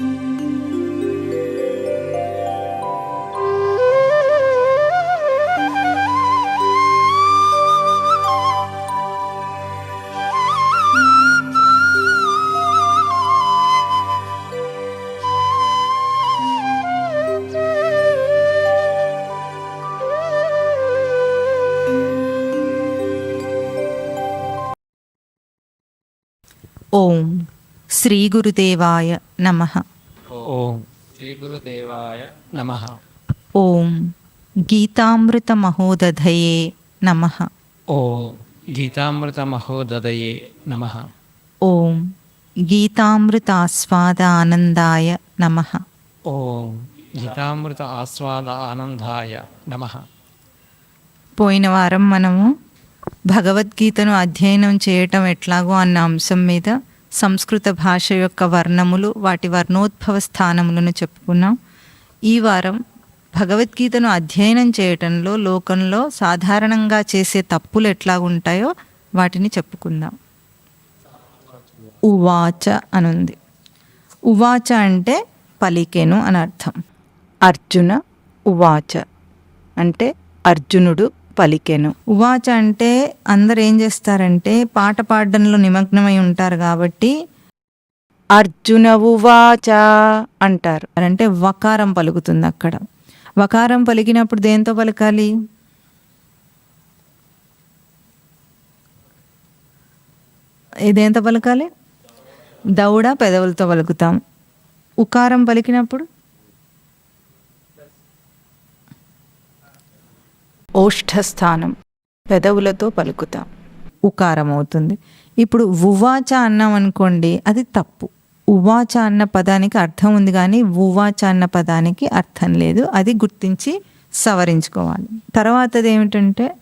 ఓం శ్రీ గురుదేవాయ నమ ఓం శ్రీ గురుదేవాయ నమ ఓం గీతామృత మహోదధయే నమ ఓం గీతామృత మహోదయే నమ ఓం గీతామృతాస్వాద ఆనందాయ నమ ఓం గీతామృత ఆస్వాద ఆనందాయ నమ పోయిన వారం మనము భగవద్గీతను అధ్యయనం చేయటం ఎట్లాగో అన్న అంశం మీద సంస్కృత భాష యొక్క వర్ణములు వాటి వర్ణోద్భవ స్థానములను చెప్పుకున్నాం. ఈ వారం భగవద్గీతను అధ్యయనం చేయటంలో లోకంలో సాధారణంగా చేసే తప్పులు ఎట్లా ఉంటాయో వాటిని చెప్పుకుందాం. ఉవాచ అనుంది. ఉవాచ అంటే పలికెను అని అర్థం. అర్జున ఉవాచ అంటే అర్జునుడు పలికెను. ఉవాచ అంటే అందరు ఏం చేస్తారంటే పాట పాడడంలో నిమగ్నమై ఉంటారు కాబట్టి అర్జున ఉవాచ అంటారు. అంటే వకారం పలుకుతుంది అక్కడ. వకారం పలికినప్పుడు దేంతో పలకాలి? ఇదేంత పలకాలి? దౌడ పెదవులతో పలుకుతాం. ఉకారం పలికినప్పుడు? ఓష్ఠస్థానం. పెదవులతో పలుకుతాం. ఉకారం అవుతుంది ఇప్పుడు ఉవాచ అన్నాం అనుకోండి అది తప్పు. ఉవాచ అన్న పదానికి అర్థం ఉంది కానీ ఉవాచ అన్న పదానికి అర్థం లేదు. అది గుర్తించి సవరించుకోవాలి. తర్వాతది ఏమిటంటే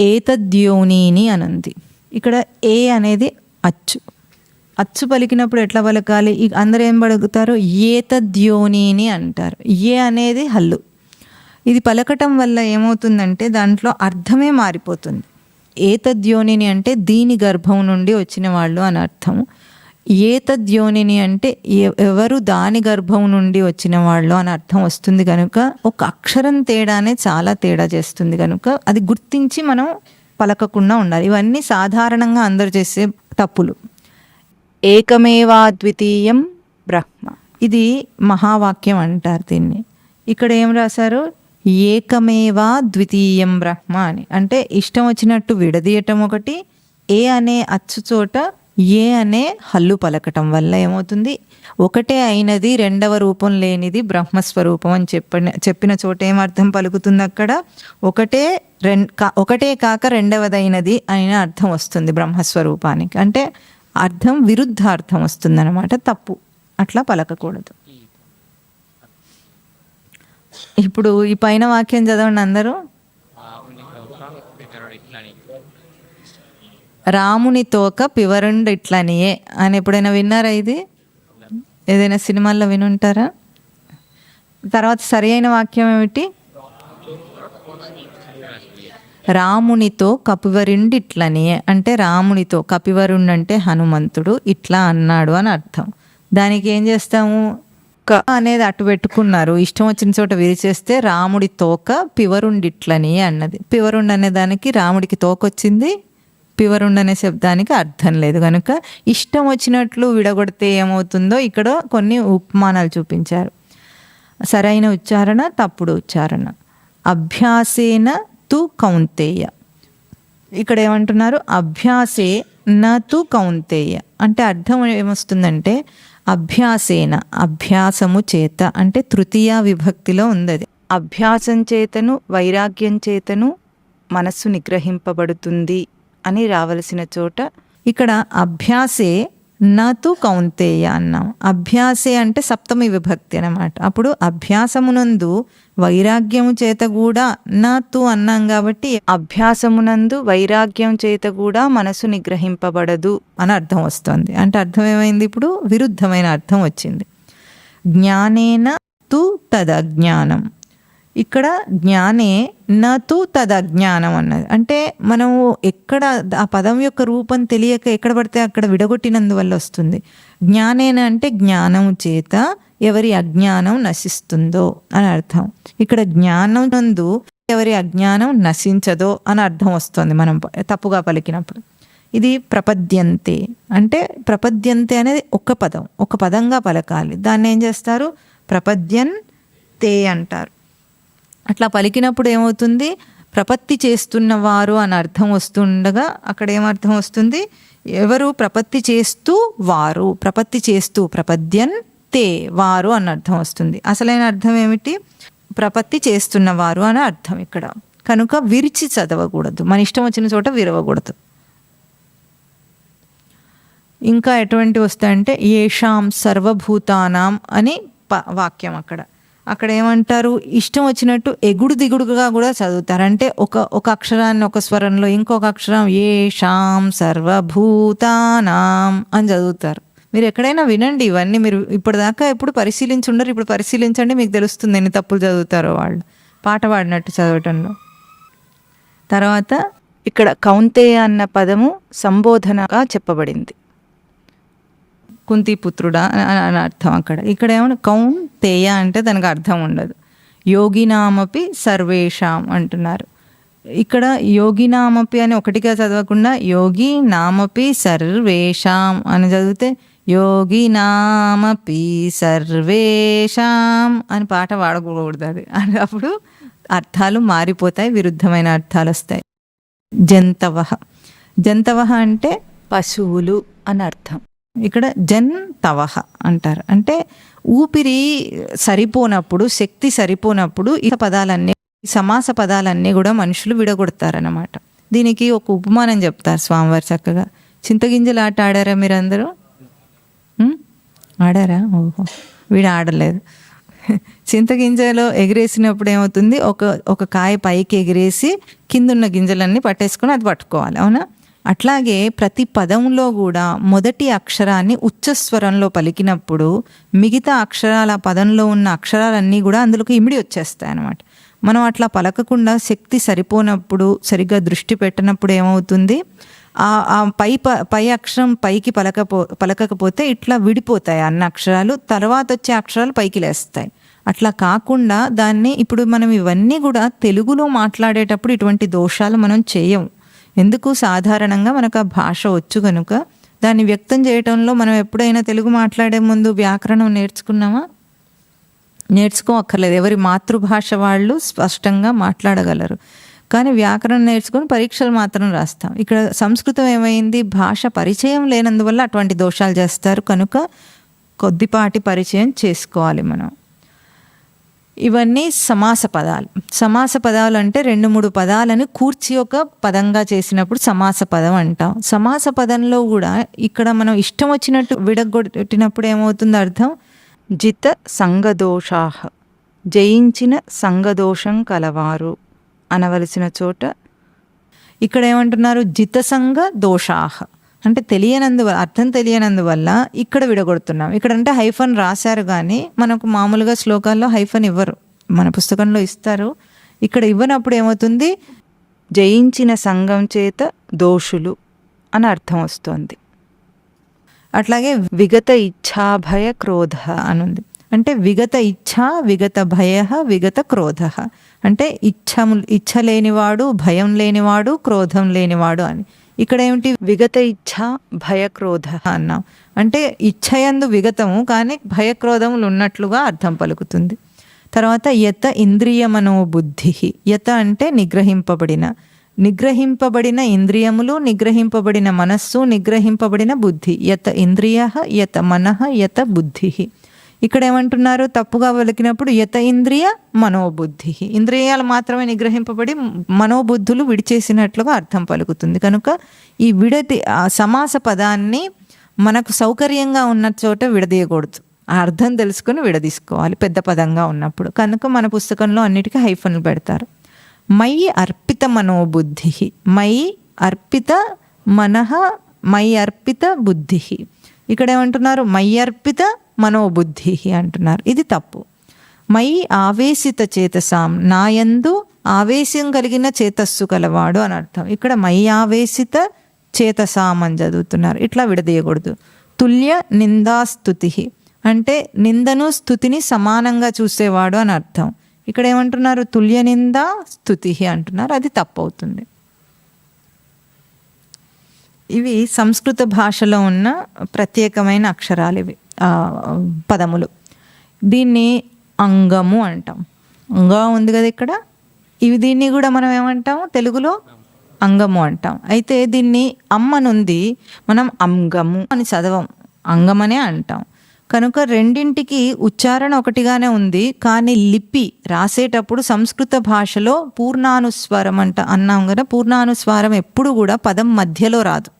ఏతద్యోనీని అనుంది ఇక్కడ ఏ అనేది అచ్చు. అచ్చు పలికినప్పుడు ఎట్లా పలకాలి? అందరూ ఏం పలుకుతారు? ఏతద్యోనీని అంటారు. ఏ అనేది హల్లు. ఇది పలకటం వల్ల ఏమవుతుందంటే దాంట్లో అర్థమే మారిపోతుంది. ఏతద్యోనిని అంటే దీని గర్భం నుండి వచ్చిన వాళ్ళు అని అర్థం ఏతద్యోనిని అంటే ఎ- ఎవరు దాని గర్భం నుండి వచ్చిన వాళ్ళు అని అర్థం వస్తుంది కనుక ఒక అక్షరం తేడానే చాలా తేడా చేస్తుంది కనుక అది గుర్తించి మనం పలకకుండా ఉండాలి. ఇవన్నీ సాధారణంగా అందరు చేసే తప్పులు. ఏకమేవా ద్వితీయం బ్రహ్మ. ఇది మహావాక్యం అంటారు దీన్ని. ఇక్కడ ఏం రాశారు? ఏకమేవా ద్వితీయం బ్రహ్మ అని. అంటే ఇష్టం వచ్చినట్టు విడదీయటం ఒకటి ఏ అనే అచ్చు చోట ఏ అనే హల్లు పలకటం వల్ల ఏమవుతుంది? ఒకటే అయినది రెండవ రూపం లేనిది బ్రహ్మస్వరూపం అని చెప్పిన చెప్పిన చోట ఏమర్థం అర్థం పలుకుతుంది అక్కడ? ఒకటే రెం కా- ఒకటే కాక రెండవదైనది అయిన అర్థం వస్తుంది బ్రహ్మస్వరూపానికి. అంటే అర్థం విరుద్ధ అర్థం వస్తుంది తప్పు. అట్లా పలకకూడదు. ఇప్పుడు ఈ పైన వాక్యం చదవండి అందరూ. రాముని తోక పివరుండు ఇట్లనియే అని ఎప్పుడైనా విన్నారా ఇది? ఏదైనా సినిమాల్లో వినుంటారా? తర్వాత సరి అయిన వాక్యం ఏమిటి? రామునితో కపివరుండి ఇట్లనియే అంటే రామునితో కపివరుండు అంటే హనుమంతుడు ఇట్లా అన్నాడు అని అర్థం. దానికి ఏం చేస్తాము? క అనేది అటు పెట్టుకున్నారు. ఇష్టం వచ్చిన చోట విరిచేస్తే రాముడి తోక పివరుండిట్లని అన్నది. పివరుండ్ అనే దానికి రాముడికి తోక వచ్చింది. పివరుండ్ అనే శబ్దానికి అర్థం లేదు. కనుక ఇష్టం వచ్చినట్లు విడగొడితే ఏమవుతుందో ఇక్కడ కొన్ని ఉపమానాలు చూపించారు. సరైన ఉచ్చారణ తప్పుడు ఉచ్చారణ. అభ్యాసేన తు కౌంతేయ. ఇక్కడ ఏమంటున్నారు? అభ్యాసే నతు కౌంతేయ. అంటే అర్థం ఏమొస్తుందంటే అభ్యాసేన అభ్యాసము చేత అంటే తృతీయ విభక్తిలో ఉంది అది అభ్యాసం చేతను వైరాగ్యం చేతను మనస్సు నిగ్రహింపబడుతుంది అని రావలసిన చోట ఇక్కడ అభ్యాసే నాతు కౌంతేయ అన్నాం. అభ్యాసే అంటే సప్తమి విభక్తి అనమాట అప్పుడు అభ్యాసమునందు వైరాగ్యము చేత కూడా నాతు అన్నాం కాబట్టి అభ్యాసమునందు వైరాగ్యం చేత కూడా మనసు నిగ్రహింపబడదు అని అర్థం వస్తుంది. అంటే అర్థం ఏమైంది ఇప్పుడు? విరుద్ధమైన అర్థం వచ్చింది. జ్ఞానేన తు తదజ్ఞానం. ఇక్కడ జ్ఞానే నతు తదజ్ఞానం అన్నది. అంటే మనము ఎక్కడ ఆ పదం యొక్క రూపం తెలియక ఎక్కడ పడితే అక్కడ విడగొట్టినందువల్ల వస్తుంది. జ్ఞానేన అంటే జ్ఞానం చేత ఎవరి అజ్ఞానం నశిస్తుందో అని అర్థం. ఇక్కడ జ్ఞానం నందు ఎవరి అజ్ఞానం నశించదో అని అర్థం వస్తుంది మనం తప్పుగా పలికినప్పుడు. ఇది ప్రపద్యంతే. అంటే ప్రపద్యంతే అనేది ఒక పదం. ఒక పదంగా పలకాలి. దాన్ని ఏం చేస్తారు? ప్రపద్యన్ తే అంటారు. అట్లా పలికినప్పుడు ఏమవుతుంది? ప్రపత్తి చేస్తున్నవారు అని అర్థం వస్తుండగా అక్కడ ఏమర్థం వస్తుంది? ఎవరు ప్రపత్తి చేస్తూ వారు ప్రపత్తి చేస్తూ ప్రపద్యన్ తే వారు అని అర్థం వస్తుంది. అసలైన అర్థం ఏమిటి? ప్రపత్తి చేస్తున్నవారు అని అర్థం ఇక్కడ. కనుక విరిచి చదవకూడదు. మన ఇష్టం వచ్చిన చోట విరవకూడదు. ఇంకా ఎటువంటి వస్తాయంటే ఏషాం సర్వభూతానాం అని ప- వాక్యం అక్కడ. అక్కడ ఏమంటారు? ఇష్టం వచ్చినట్టు ఎగుడు దిగుడుగా కూడా చదువుతారు. అంటే ఒక ఒక అక్షరాన్ని ఒక స్వరంలో ఇంకొక అక్షరం ఏషాం సర్వభూతానాం అని చదువుతారు. మీరు ఎక్కడైనా వినండి ఇవన్నీ. మీరు ఇప్పటిదాకా ఎప్పుడు పరిశీలించి ఉండరు ఇప్పుడు పరిశీలించండి మీకు తెలుస్తుంది ఎన్ని తప్పులు చదువుతారో వాళ్ళు. పాట పాడినట్టు చదవటంలో. తర్వాత ఇక్కడ కౌంతేయ అన్న పదము సంబోధనగా చెప్పబడింది. కుంతిపుత్రుడా అని అని అర్థం అక్కడ. ఇక్కడ ఏమన్నా కౌన్ తేయ అంటే దానికి అర్థం ఉండదు. యోగినామపి సర్వేషాం అంటున్నారు. ఇక్కడ యోగినామపి అని ఒకటిగా చదవకుండా యోగి నామపి సర్వేషాం అని చదివితే యోగినామపి సర్వేషాం అని పాట పాడకూడదు అది. అప్పుడు అర్థాలు మారిపోతాయి విరుద్ధమైన అర్థాలు వస్తాయి. జంతవ జంతవ అంటే పశువులు అని అర్థం. ఇక్కడ జన్ తవహ అంటారు. అంటే ఊపిరి సరిపోనప్పుడు శక్తి సరిపోనప్పుడు ఈ పదాలన్నీ సమాస పదాలన్నీ కూడా మనుషులు విడగొడతారనమాట దీనికి ఒక ఉపమానం చెప్తారు స్వామివారు చక్కగా. చింతగింజలు ఆట ఆడారా మీరందరూ? ఆడారా? ఓహో వీడు ఆడలేదు. చింతగింజలో ఎగిరేసినప్పుడు ఏమవుతుంది? ఒక ఒక కాయ పైకి ఎగిరేసి కిందున్న గింజలన్నీ పట్టేసుకొని అది పట్టుకోవాలి అవునా? అట్లాగే ప్రతి పదంలో కూడా మొదటి అక్షరాన్ని ఉచ్చస్వరంలో పలికినప్పుడు మిగతా అక్షరాల పదంలో ఉన్న అక్షరాలన్నీ కూడా అందులోకి ఇమిడి వచ్చేస్తాయి అన్నమాట. మనం అట్లా పలకకుండా శక్తి సరిపోనప్పుడు సరిగ్గా దృష్టి పెట్టనప్పుడు ఏమవుతుంది? ఆ ఆ పై ప- పై అక్షరం పైకి పలకపో పలకకపోతే ఇట్లా విడిపోతాయి అన్న అక్షరాలు తర్వాత వచ్చే అక్షరాలు పైకి లేస్తాయి. అట్లా కాకుండా దాన్ని ఇప్పుడు మనం ఇవన్నీ కూడా తెలుగులో మాట్లాడేటప్పుడు ఇటువంటి దోషాలు మనం చేయం ఎందుకు సాధారణంగా మనకు ఆ భాష వచ్చు కనుక దాన్ని వ్యక్తం చేయటంలో మనం ఎప్పుడైనా తెలుగు మాట్లాడే ముందు వ్యాకరణం నేర్చుకున్నామా? నేర్చుకోక్కర్లేదు. ఎవరి మాతృభాష వాళ్ళు స్పష్టంగా మాట్లాడగలరు. కానీ వ్యాకరణం నేర్చుకొని పరీక్షలు మాత్రం రాస్తాం. ఇక్కడ సంస్కృతం ఏమైంది? భాష పరిచయం లేనందువల్ల అటువంటి దోషాలు చేస్తారు. కనుక కొద్దిపాటి పరిచయం చేసుకోవాలి మనం. ఇవన్నీ సమాస పదాలు. సమాస పదాలు అంటే రెండు మూడు పదాలను కూర్చి ఒక పదంగా చేసినప్పుడు సమాస పదం అంటాం. సమాస పదంలో కూడా ఇక్కడ మనం ఇష్టం వచ్చినట్టు విడగొట్టినప్పుడు ఏమవుతుంది అర్థం? జిత సంగదోషాహ జయించిన సంగదోషం కలవారు అనవలసిన చోట. ఇక్కడ ఏమంటున్నారు? జితసంగ దోషాహ అంటే తెలియనందు అర్థం తెలియనందువల్ల ఇక్కడ విడగొడుతున్నాం. ఇక్కడ అంటే హైఫన్ రాశారు కానీ మనకు మామూలుగా శ్లోకాల్లో హైఫన్ ఇవ్వరు. మన పుస్తకంలో ఇస్తారు. ఇక్కడ ఇవ్వనప్పుడు ఏమవుతుంది? జయించిన సంఘం చేత దోషులు అని అర్థం వస్తుంది. అట్లాగే విగత ఇచ్ఛాభయ క్రోధ అనుంది. అంటే విగత ఇచ్ఛ విగత భయ విగత క్రోధ. అంటే ఇచ్ఛము ఇచ్ఛ లేనివాడు భయం లేనివాడు క్రోధం లేనివాడు అని. ఇక్కడ ఏమిటి విగత ఇచ్ఛ భయక్రోధ అన్నాం. అంటే ఇచ్ఛయందు విగతము కానీ భయక్రోధములు ఉన్నట్లుగా అర్థం పలుకుతుంది. తర్వాత యత ఇంద్రియ మనోబుద్ధి యత అంటే నిగ్రహింపబడిన. నిగ్రహింపబడిన ఇంద్రియములు నిగ్రహింపబడిన మనస్సు నిగ్రహింపబడిన బుద్ధి. యత ఇంద్రియ యత మనః యత బుద్ధి. ఇక్కడ ఏమంటున్నారు తప్పుగా పలికినప్పుడు యత ఇంద్రియ మనోబుద్ధి. ఇంద్రియాలు మాత్రమే నిగ్రహింపబడి మనోబుద్ధులు విడిచేసినట్లుగా అర్థం పలుకుతుంది. కనుక ఈ విడతి ఆ సమాస పదాన్ని మనకు సౌకర్యంగా ఉన్న చోట విడదీయకూడదు. ఆ అర్థం తెలుసుకుని విడదీసుకోవాలి పెద్ద పదంగా ఉన్నప్పుడు. కనుక మన పుస్తకంలో అన్నిటికీ హైఫన్లు పెడతారు. మయి అర్పిత మనోబుద్ధి. మయి అర్పిత మనః మై అర్పిత బుద్ధి. ఇక్కడ ఏమంటున్నారు మై అర్పిత మనోబుద్ధి అంటున్నారు. ఇది తప్పు. మై ఆవేశిత చేతసాం నాయందు ఆవేశం కలిగిన చేతస్సు కలవాడు అని అర్థం. ఇక్కడ మై ఆవేశిత చేతసాం అని చదువుతున్నారు. ఇట్లా విడదీయకూడదు. తుల్య నిందాస్తుతి అంటే నిందను స్థుతిని సమానంగా చూసేవాడు అని అర్థం. ఇక్కడ ఏమంటున్నారు? తుల్య నిందా స్థుతి అంటున్నారు. అది తప్పవుతుంది. ఇవి సంస్కృత భాషలో ఉన్న ప్రత్యేకమైన అక్షరాలు ఇవి. పదములు. దీన్ని అంగము అంటాం. అంగం ఉంది కదా ఇక్కడ? ఇవి దీన్ని కూడా మనం ఏమంటాం? తెలుగులో అంగము అంటాం. అయితే దీన్ని అమ్మనుంది మనం అంగము అని చదవం. అంగమనే అంటాం. కనుక రెండింటికి ఉచ్చారణ ఒకటిగానే ఉంది. కానీ లిపి రాసేటప్పుడు సంస్కృత భాషలో పూర్ణానుస్వరం అంట అన్నాం కదా? పూర్ణానుస్వారం ఎప్పుడు కూడా పదం మధ్యలో రాదు.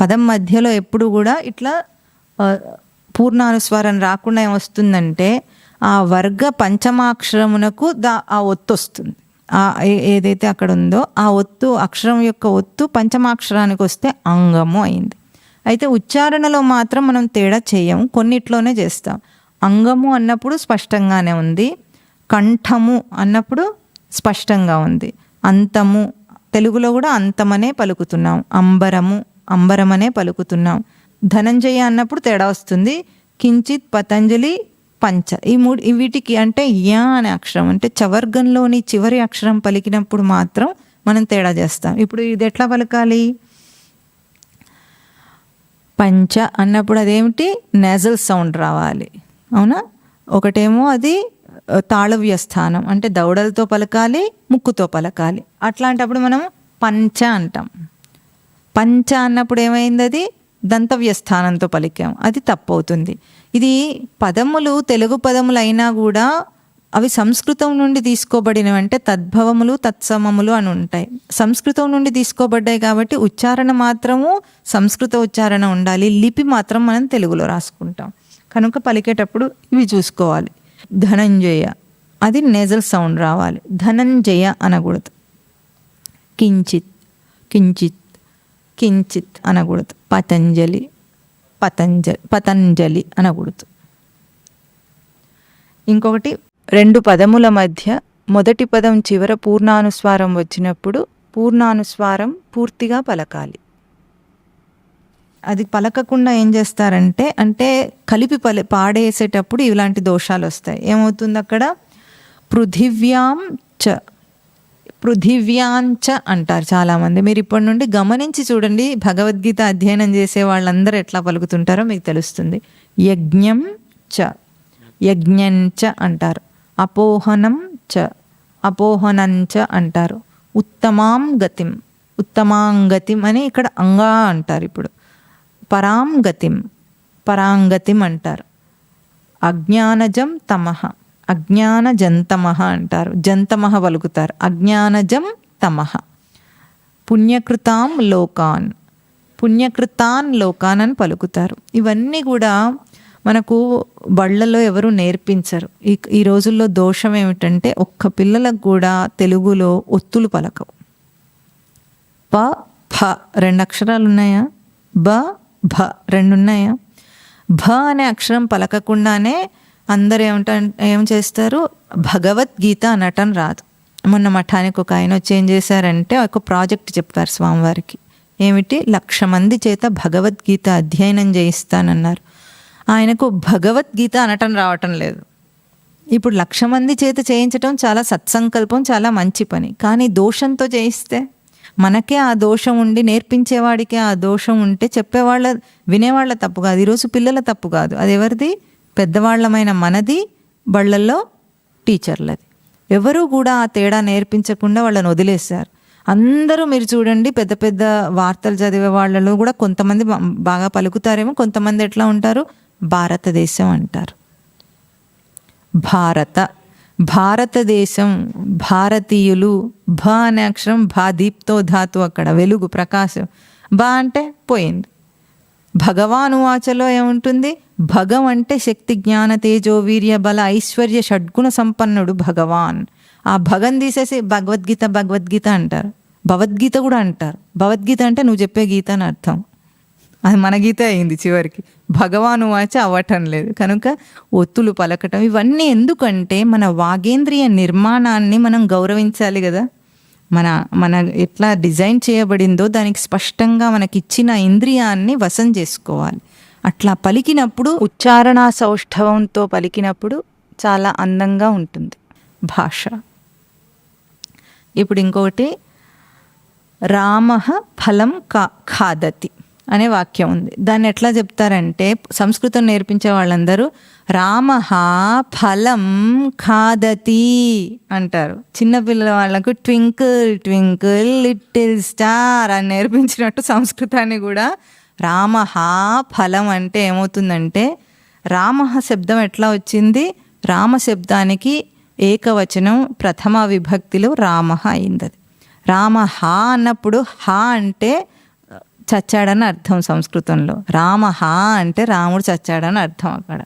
పదం మధ్యలో ఎప్పుడు కూడా ఇట్లా పూర్ణానుస్వారం రాకుండా ఏమొస్తుందంటే ఆ వర్గ పంచమాక్షరమునకు దా ఆ ఒత్తు వస్తుంది. ఆ ఏ- ఏదైతే అక్కడ ఉందో ఆ ఒత్తు అక్షరం యొక్క ఒత్తు పంచమాక్షరానికి వస్తే అంగము అయింది. అయితే ఉచ్చారణలో మాత్రం మనం తేడా చేయము కొన్నిట్లోనే చేస్తాం. అంగము అన్నప్పుడు స్పష్టంగానే ఉంది కంఠము అన్నప్పుడు స్పష్టంగా ఉంది. అంతము తెలుగులో కూడా అంతమనే పలుకుతున్నాం అంబరము అంబరమనే పలుకుతున్నాం. ధనంజయ అన్నప్పుడు తేడా వస్తుంది. కించిత్ పతంజలి పంచ. ఈ మూడు వీటికి అంటే యా అనే అక్షరం. అంటే చవర్గంలోని చివరి అక్షరం పలికినప్పుడు మాత్రం మనం తేడా చేస్తాం. ఇప్పుడు ఇది ఎట్లా పలకాలి? పంచ అన్నప్పుడు అదేమిటి? నేజల్ సౌండ్ రావాలి. అవునా? ఒకటేమో అది తాళవ్య స్థానం అంటే దౌడలతో పలకాలి ముక్కుతో పలకాలి. అట్లాంటప్పుడు మనం పంచ అంటాం. పంచ అన్నప్పుడు ఏమైంది అది? దంతవ్యస్థానంతో పలికాం. అది తప్పవుతుంది. ఇది పదములు తెలుగు పదములు అయినా కూడా అవి సంస్కృతం నుండి తీసుకోబడినవి అంటే తద్భవములు తత్సమములు అని ఉంటాయి. సంస్కృతం నుండి తీసుకోబడ్డాయి కాబట్టి ఉచ్చారణ మాత్రము సంస్కృత ఉచ్చారణ ఉండాలి. లిపి మాత్రం మనం తెలుగులో రాసుకుంటాం. కనుక పలికేటప్పుడు ఇవి చూసుకోవాలి. ధనంజయ. అది నేజల్ సౌండ్ రావాలి. ధనంజయ అనకూడదు. కించిత్. కించిత్. కించిత్ అనకూడదు. పతంజలి పతంజలి పతంజలి అనకూడదు. ఇంకొకటి రెండు పదముల మధ్య మొదటి పదం చివర పూర్ణానుస్వారం వచ్చినప్పుడు పూర్ణానుస్వారం పూర్తిగా పలకాలి. అది పలకకుండా ఏం చేస్తారంటే అంటే కలిపి పలి పాడేసేటప్పుడు ఇలాంటి దోషాలు వస్తాయి. ఏమవుతుంది అక్కడ? పృథివ్యాం చ పృథివ్యాంచ అంటారు చాలామంది. మీరు ఇప్పటి నుండి గమనించి చూడండి భగవద్గీత అధ్యయనం చేసే వాళ్ళందరూ ఎట్లా పలుకుతుంటారో మీకు తెలుస్తుంది. యజ్ఞం చ యజ్ఞంచ అంటారు. అపోహనం చ అపోహనంచ అంటారు. ఉత్తమాం గతిం ఉత్తమాంగతిం అని ఇక్కడ అంగా అంటారు ఇప్పుడు. పరాంగతిం పరాంగతిం అంటారు. అజ్ఞానజం తమః అజ్ఞాన జంతమః అంటారు. జంతమః పలుకుతారు అజ్ఞానజం తమహ. పుణ్యకృతాం లోకాన్. పుణ్యకృతాన్ లోకాన్ అని పలుకుతారు. ఇవన్నీ కూడా మనకు బళ్ళలో ఎవరు నేర్పించరు. ఈ ఈ రోజుల్లో దోషం ఏమిటంటే ఒక్క పిల్లలకు కూడా తెలుగులో ఒత్తులు పలకవు. ప ఫ రెండు అక్షరాలు ఉన్నాయా? బ భ రెండు ఉన్నాయా? భ అనే అక్షరం పలకకుండానే అందరు ఏమిట ఏం చేస్తారు? భగవద్గీత అనటం రాదు. మొన్న మఠానికి ఒక ఆయన వచ్చి ఏం చేశారంటే ఒక ప్రాజెక్ట్ చెప్పారు స్వామివారికి. ఏమిటి? లక్ష మంది చేత భగవద్గీత అధ్యయనం చేయిస్తానన్నారు. ఆయనకు భగవద్గీత అనటం రావటం లేదు. ఇప్పుడు లక్ష మంది చేత చేయించటం చాలా సత్సంకల్పం చాలా మంచి పని. కానీ దోషంతో చేయిస్తే? మనకే ఆ దోషం ఉండి నేర్పించేవాడికే ఆ దోషం ఉంటే చెప్పేవాళ్ళ వినేవాళ్ళ తప్పు కాదు. ఈరోజు పిల్లల తప్పు కాదు. అది ఎవరిది? పెద్దవాళ్ళమైన మనది బళ్ళల్లో టీచర్లది. ఎవరూ కూడా ఆ తేడా నేర్పించకుండా వాళ్ళని వదిలేశారు. అందరూ మీరు చూడండి పెద్ద పెద్ద వార్తలు చదివే వాళ్ళలో కూడా కొంతమంది బాగా పలుకుతారేమో కొంతమంది ఎట్లా ఉంటారు? భారతదేశం అంటారు. భారత భారతదేశం భారతీయులు భ అనే అక్షరం భా దీప్తో ధాతు అక్కడ వెలుగు ప్రకాశం బా అంటే పోయింది. భగవాను వాచలో ఏముంటుంది? భగం అంటే శక్తి జ్ఞాన తేజో వీర్య బల ఐశ్వర్య షడ్గుణ సంపన్నుడు భగవాన్. ఆ భగం తీసేసి భగవద్గీత భగవద్గీత అంటారు. భగవద్గీత కూడా అంటారు. భగవద్గీత అంటే నువ్వు చెప్పే గీత అని అర్థం. అది మన గీత అయింది చివరికి. భగవాను వాచ అవ్వటం లేదు. కనుక ఒత్తులు పలకటం ఇవన్నీ ఎందుకంటే మన వాగేంద్రియ నిర్మాణాన్ని మనం గౌరవించాలి కదా. మన మన ఎట్లా డిజైన్ చేయబడిందో దానికి స్పష్టంగా మనకి ఇచ్చిన ఇంద్రియాన్ని వశం చేసుకోవాలి. అట్లా పలికినప్పుడు ఉచ్చారణా సౌష్ఠవంతో పలికినప్పుడు చాలా అందంగా ఉంటుంది భాష. ఇప్పుడు ఇంకొకటి రామ ఫలం కా ఖాదతి. అనే వాక్యం ఉంది. దాన్ని ఎట్లా చెప్తారంటే సంస్కృతం నేర్పించే వాళ్ళందరూ రామ ఫలం ఖాదతి అంటారు. చిన్నపిల్లల వాళ్ళకు ట్వింకిల్ ట్వింకిల్ లిటిల్ స్టార్ అని నేర్పించినట్టు సంస్కృతాన్ని కూడా రామ ఫలం అంటే ఏమవుతుందంటే రామ శబ్దం ఎట్లా వచ్చింది? రామ శబ్దానికి ఏకవచనం ప్రథమ విభక్తిలో రామ అయింది అది రామ హా అన్నప్పుడు హ అంటే చచ్చాడని అర్థం సంస్కృతంలో. రామ హా అంటే రాముడు చచ్చాడని అర్థం అక్కడ.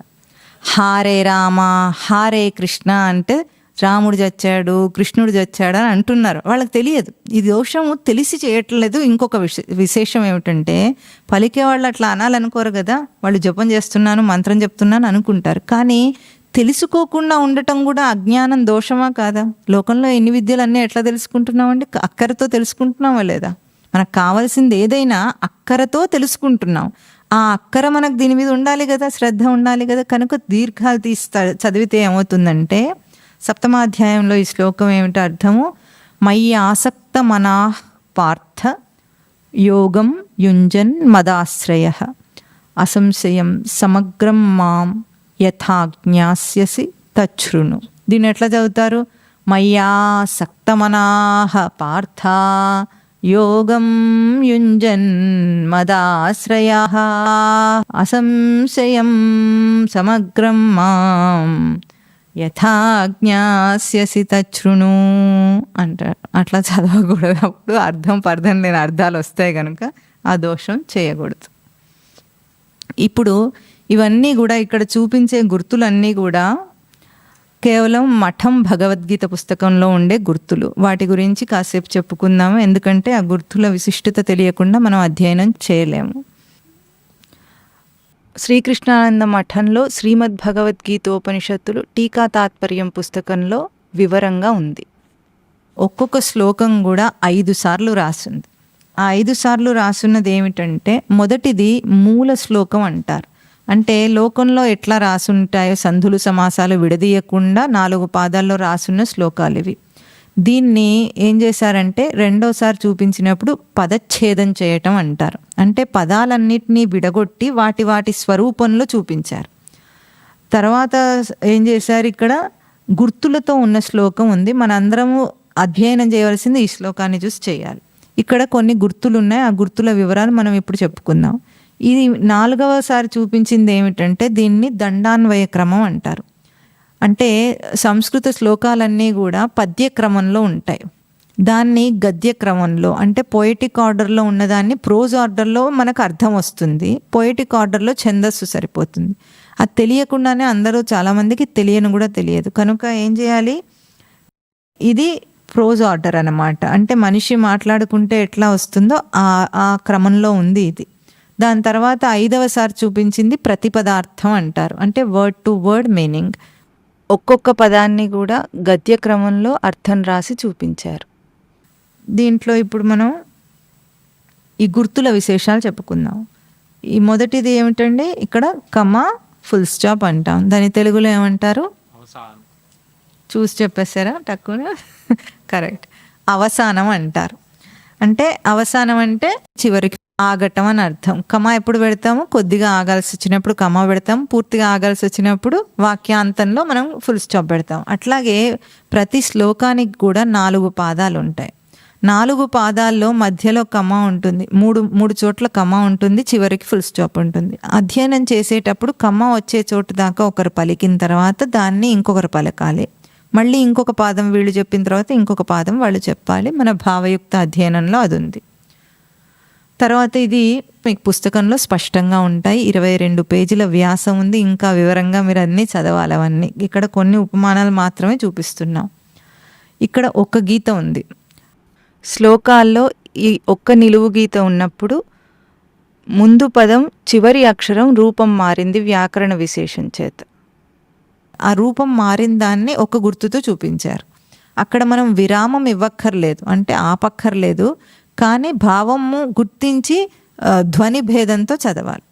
హారే రామ హారే కృష్ణ అంటే రాముడు చచ్చాడు కృష్ణుడు చచ్చాడు అని అంటున్నారు. వాళ్ళకి తెలియదు. ఈ దోషము తెలిసి చేయట్లేదు. ఇంకొక విశే విశేషం ఏమిటంటే పలికే వాళ్ళు అట్లా అనాలనుకోరు కదా. వాళ్ళు జపం చేస్తున్నాను మంత్రం చెప్తున్నాను అనుకుంటారు. కానీ తెలుసుకోకుండా ఉండటం కూడా అజ్ఞానం దోషమా కాదా? లోకంలో ఎన్ని విద్యలు అన్నీ ఎట్లా తెలుసుకుంటున్నామండి? అక్కరితో తెలుసుకుంటున్నామా లేదా? మనకు కావాల్సింది ఏదైనా అక్కరతో తెలుసుకుంటున్నాం. ఆ అక్కర మనకు దీని మీద ఉండాలి కదా శ్రద్ధ ఉండాలి కదా కనుక దీర్ఘాలు తీస్తా చదివితే ఏమవుతుందంటే సప్తమాధ్యాయంలో ఈ శ్లోకం ఏమిటో అర్థము? మయి ఆసక్త మనా పార్థ యోగం యుంజన్ మదాశ్రయ. అసంశయం సమగ్రం మాం యథాజ్ఞాస్యసి జ్ఞాస్యసి దీన్ని ఎట్లా చదువుతారు? మయ్యా సక్తమనాహ పార్థ యోగం యుంజన్ మదాశ్రయ అసంశయం సమగ్రం మాం యథా జ్ఞాస్యసి తచ్ఛృణు అట్లా చదవకూడదు అప్పుడు అర్థం పర్థం లేని అర్థాలు వస్తాయి కనుక ఆ దోషం చేయకూడదు. ఇప్పుడు ఇవన్నీ కూడా ఇక్కడ చూపించే గుర్తులన్నీ కూడా కేవలం మఠం భగవద్గీత పుస్తకంలో ఉండే గుర్తులు. వాటి గురించి కాసేపు చెప్పుకుందాము. ఎందుకంటే ఆ గుర్తుల విశిష్టత తెలియకుండా మనం అధ్యయనం చేయలేము. శ్రీకృష్ణానంద మఠంలో శ్రీమద్ భగవద్గీతోపనిషత్తులు టీకా తాత్పర్యం పుస్తకంలో వివరంగా ఉంది. ఒక్కొక్క శ్లోకం కూడా ఐదు సార్లు రాసింది. ఆ ఐదు సార్లు రాసున్నది ఏమిటంటే మొదటిది మూల శ్లోకం అంటారు. అంటే లోకంలో ఎట్లా రాసుంటాయో సంధులు సమాసాలు విడదీయకుండా నాలుగు పాదాల్లో రాసున్న శ్లోకాలు ఇవి. దీన్ని ఏం చేశారంటే రెండోసారి చూపించినప్పుడు పదచ్ఛేదం చేయటం అంటారు. అంటే పదాలన్నిటినీ విడగొట్టి వాటి వాటి స్వరూపంలో చూపించారు. తర్వాత ఏం చేశారు ఇక్కడ? గుర్తులతో ఉన్న శ్లోకం ఉంది. మనందరము అధ్యయనం చేయవలసింది ఈ శ్లోకాన్ని చూసి చేయాలి. ఇక్కడ కొన్ని గుర్తులు ఉన్నాయి ఆ గుర్తుల వివరాలు మనం ఇప్పుడు చెప్పుకుందాం. ఇది నాలుగవసారి చూపించింది ఏమిటంటే దీన్ని దండాన్వయ క్రమం అంటారు. అంటే సంస్కృత శ్లోకాలన్నీ కూడా పద్య క్రమంలో ఉంటాయి. దాన్ని గద్య క్రమంలో అంటే పొయిటిక్ ఆర్డర్లో ఉన్నదాన్ని ప్రోజ్ ఆర్డర్లో మనకు అర్థం వస్తుంది. పొయిటిక్ ఆర్డర్లో ఛందస్సు సరిపోతుంది. అది తెలియకుండానే అందరూ చాలామందికి తెలియను కూడా తెలియదు. కనుక ఏం చేయాలి? ఇది ప్రోజ్ ఆర్డర్ అన్నమాట. అంటే మనిషి మాట్లాడుకుంటే ఎట్లా వస్తుందో ఆ ఆ క్రమంలో ఉంది ఇది. దాని తర్వాత ఐదవసారి చూపించింది ప్రతిపదార్థం అంటారు. అంటే వర్డ్ టు వర్డ్ మీనింగ్ ఒక్కొక్క పదాన్ని కూడా గద్య క్రమంలో అర్థం రాసి చూపించారు. దీంట్లో ఇప్పుడు మనం ఈ గుర్తుల విశేషాలు చెప్పుకుందాం. ఈ మొదటిది ఏమిటండి ఇక్కడ కమ ఫుల్ స్టాప్ అంటాం. దాని తెలుగులో ఏమంటారు? చూసి చెప్పేశారా? తక్కువ కరెక్ట్ అవసానం అంటారు. అంటే అవసానం అంటే చివరికి ఆగటం అని అర్థం. కమా ఎప్పుడు పెడతాము? కొద్దిగా ఆగాల్సి వచ్చినప్పుడు కమా పెడతాం పూర్తిగా ఆగాల్సి వచ్చినప్పుడు వాక్యాంతంలో మనం ఫుల్ స్టాప్ పెడతాం అట్లాగే ప్రతి శ్లోకానికి కూడా నాలుగు పాదాలు ఉంటాయి. నాలుగు పాదాల్లో మధ్యలో కమా ఉంటుంది. మూడు మూడు చోట్ల కమా ఉంటుంది. చివరికి ఫుల్ స్టాప్ ఉంటుంది. అధ్యయనం చేసేటప్పుడు కమా వచ్చే చోటు దాకా ఒకరు పలికిన తర్వాత దాన్ని ఇంకొకరు పలకాలి. మళ్ళీ ఇంకొక పాదం వీళ్ళు చెప్పిన తర్వాత ఇంకొక పాదం వాళ్ళు చెప్పాలి. మన భావయుక్త అధ్యయనంలో అది ఉంది. తర్వాత ఇది మీకు పుస్తకంలో స్పష్టంగా ఉంటాయి. ఇరవై రెండు పేజీల వ్యాసం ఉంది. ఇంకా వివరంగా మీరు అన్నీ చదవాలి అవన్నీ. ఇక్కడ కొన్ని ఉపమానాలు మాత్రమే చూపిస్తున్నాం. ఇక్కడ ఒక గీత ఉంది. శ్లోకాల్లో ఈ ఒక్క నిలువు గీత ఉన్నప్పుడు ముందు పదం చివరి అక్షరం రూపం మారింది వ్యాకరణ విశేషం చేత. ఆ రూపం మారిన దాన్ని ఒక గుర్తుతో చూపించారు. అక్కడ మనం విరామం ఇవ్వక్కర్లేదు. అంటే ఆపక్కర్లేదు. కానీ భావము గుర్తించి ధ్వని భేదంతో చదవాలి.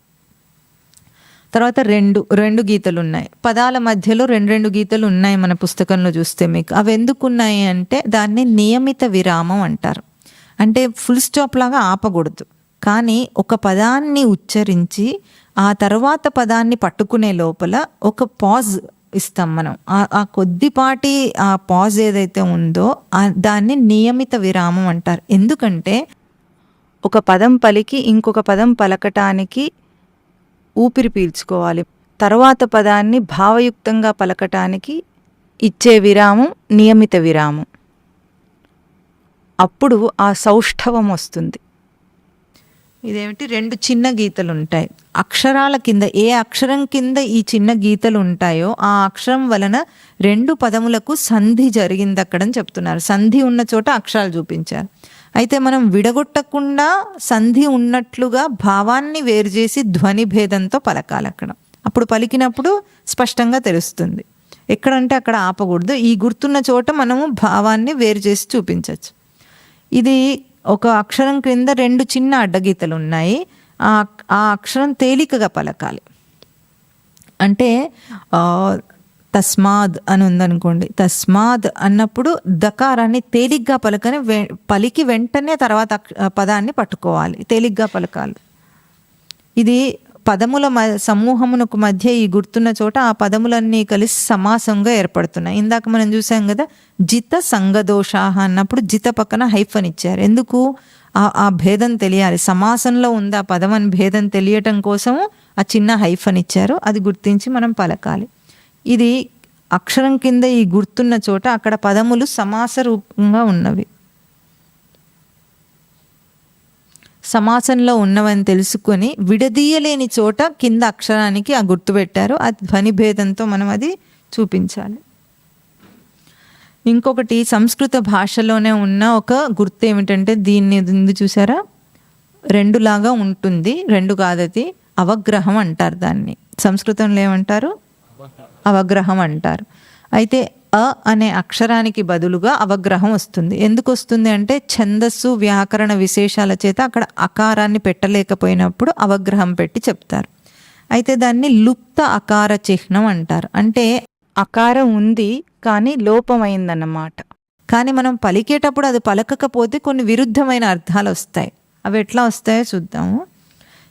తర్వాత రెండు రెండు గీతలు ఉన్నాయి పదాల మధ్యలో రెండు రెండు గీతలు ఉన్నాయి మన పుస్తకంలో చూస్తే మీకు. అవి ఎందుకు ఉన్నాయి అంటే దాన్ని నియమిత విరామం అంటారు. అంటే ఫుల్ స్టాప్ లాగా ఆపకూడదు. కానీ ఒక పదాన్ని ఉచ్చరించి ఆ తర్వాత పదాన్ని పట్టుకునే లోపల ఒక పాజ్ ఇస్తాం మనం. ఆ- కొద్దిపాటి ఆ పాజ్ ఏదైతే ఉందో దాన్ని నియమిత విరామం అంటారు. ఎందుకంటే ఒక పదం పలికి ఇంకొక పదం పలకటానికి ఊపిరి పీల్చుకోవాలి. తర్వాత పదాన్ని భావయుక్తంగా పలకటానికి ఇచ్చే విరామం నియమిత విరామం. అప్పుడు ఆ సౌష్ఠవం వస్తుంది. ఇదేమిటి? రెండు చిన్న గీతలు ఉంటాయి అక్షరాల కింద ఏ అక్షరం కింద ఈ చిన్న గీతలు ఉంటాయో ఆ అక్షరం వలన రెండు పదములకు సంధి జరిగింది అక్కడని చెప్తున్నారు. సంధి ఉన్న చోట అక్షరాలు చూపించారు. అయితే మనం విడగొట్టకుండా సంధి ఉన్నట్లుగా భావాన్ని వేరు చేసి ధ్వని భేదంతో పలకాలి అక్కడ. అప్పుడు పలికినప్పుడు స్పష్టంగా తెలుస్తుంది. ఎక్కడంటే అక్కడ ఆపకూడదు. ఈ గుర్తున్న చోట మనము భావాన్ని వేరు చేసి చూపించవచ్చు ఇది ఒక అక్షరం క్రింద రెండు చిన్న అడ్డగీతలు ఉన్నాయి ఆ ఆ అక్షరం తేలికగా పలకాలి. అంటే తస్మాద్ అని ఉందనుకోండి. తస్మాద్ అన్నప్పుడు దకారాన్ని తేలిగ్గా పలకని వె పలికి వెంటనే తర్వాత అక్ష- పదాన్ని పట్టుకోవాలి. తేలిగ్గా పలకాలి. ఇది పదముల సమూహమునకు మధ్య ఈ గుర్తున్న చోట ఆ పదములన్నీ కలిసి సమాసంగా ఏర్పడుతున్నాయి. ఇందాక మనం చూసాం కదా జిత సంగదోషాహ అన్నప్పుడు జిత పక్కన హైఫన్ ఇచ్చారు. ఎందుకు? ఆ ఆ భేదం తెలియాలి. సమాసంలో ఉంది ఆ పదం అని భేదం తెలియటం కోసము ఆ చిన్న హైఫన్ ఇచ్చారు. అది గుర్తించి మనం పలకాలి. ఇది అక్షరం కింద ఈ గుర్తున్న చోట అక్కడ పదములు సమాస రూపంగా ఉన్నవి. సమాసంలో ఉన్నవని తెలుసుకొని విడదీయలేని చోట కింద అక్షరానికి ఆ గుర్తు పెట్టారు. ఆ ధ్వని భేదంతో మనం అది చూపించాలి. ఇంకొకటి సంస్కృత భాషలోనే ఉన్న ఒక గుర్తు ఏమిటంటే దీన్ని ఉంది చూసారా? రెండులాగా ఉంటుంది. రెండు కాదది అవగ్రహం అంటారు దాన్ని. సంస్కృతంలో ఏమంటారు? అవగ్రహం అంటారు. అయితే అ అనే అక్షరానికి బదులుగా అవగ్రహం వస్తుంది. ఎందుకు వస్తుంది అంటే ఛందస్సు వ్యాకరణ విశేషాల చేత అక్కడ అకారాన్ని పెట్టలేకపోయినప్పుడు అవగ్రహం పెట్టి చెప్తారు. అయితే దాన్ని లుప్త అకార చిహ్నం అంటారు. అంటే అకారం ఉంది కానీ లోపమైందన్నమాట. కానీ మనం పలికేటప్పుడు అది పలకకపోతే కొన్ని విరుద్ధమైన అర్థాలు వస్తాయి. అవి ఎట్లా వస్తాయో చూద్దాము.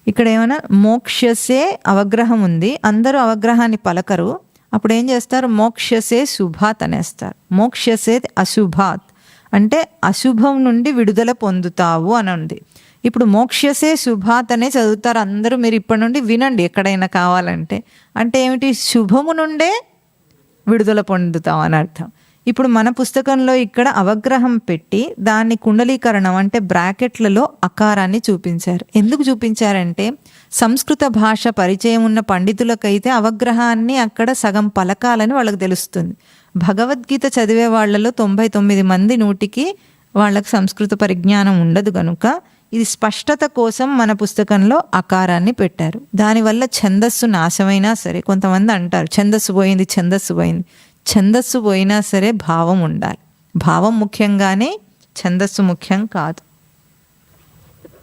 ఇక్కడ ఏమైనా మోక్షసే అవగ్రహం ఉంది అందరూ అవగ్రహాన్ని పలకరు. అప్పుడు ఏం చేస్తారు? మోక్షసే శుభాత్ అనేస్తారు. మోక్షసే అశుభాత్. అంటే అశుభం నుండి విడుదల పొందుతావు అని ఉంది. ఇప్పుడు మోక్షసే శుభాత్ అనే చదువుతారు అందరూ. మీరు ఇప్పటి నుండి వినండి ఎక్కడైనా కావాలంటే. అంటే ఏమిటి? శుభము నుండే విడుదల పొందుతాం అని అర్థం. ఇప్పుడు మన పుస్తకంలో ఇక్కడ అవగ్రహం పెట్టి దాన్ని కుండలీకరణం అంటే బ్రాకెట్లలో అకారాన్ని చూపించారు. ఎందుకు చూపించారంటే సంస్కృత భాష పరిచయం ఉన్న పండితులకైతే అవగ్రహాన్ని అక్కడ సగం పలకాలని వాళ్ళకి తెలుస్తుంది. భగవద్గీత చదివే వాళ్ళలో తొంభై తొమ్మిది మంది నూటికి వాళ్ళకి సంస్కృత పరిజ్ఞానం ఉండదు కనుక ఇది స్పష్టత కోసం మన పుస్తకంలో అకారాన్ని పెట్టారు. దానివల్ల ఛందస్సు నాశమైనా సరే కొంతమంది అంటారు ఛందస్సు పోయింది ఛందస్సు పోయింది. ఛందస్సు పోయినా సరే భావం ఉండాలి. భావం ముఖ్యంగానే ఛందస్సు ముఖ్యం కాదు.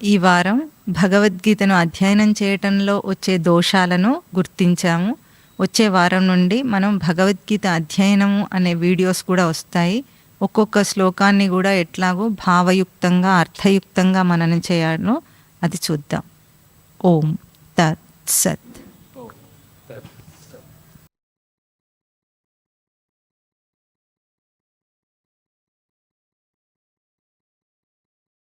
ఈ వారం భగవద్గీతను అధ్యయనం చేయటంలో వచ్చే దోషాలను గుర్తించాము. వచ్చే వారం నుండి మనం భగవద్గీత అధ్యయనము అనే వీడియోస్ కూడా వస్తాయి. ఒక్కొక్క శ్లోకాన్ని కూడా ఎట్లాగో భావయుక్తంగా అర్థయుక్తంగా మననం చేయాలో అది చూద్దాం. ఓం తత్ సత్.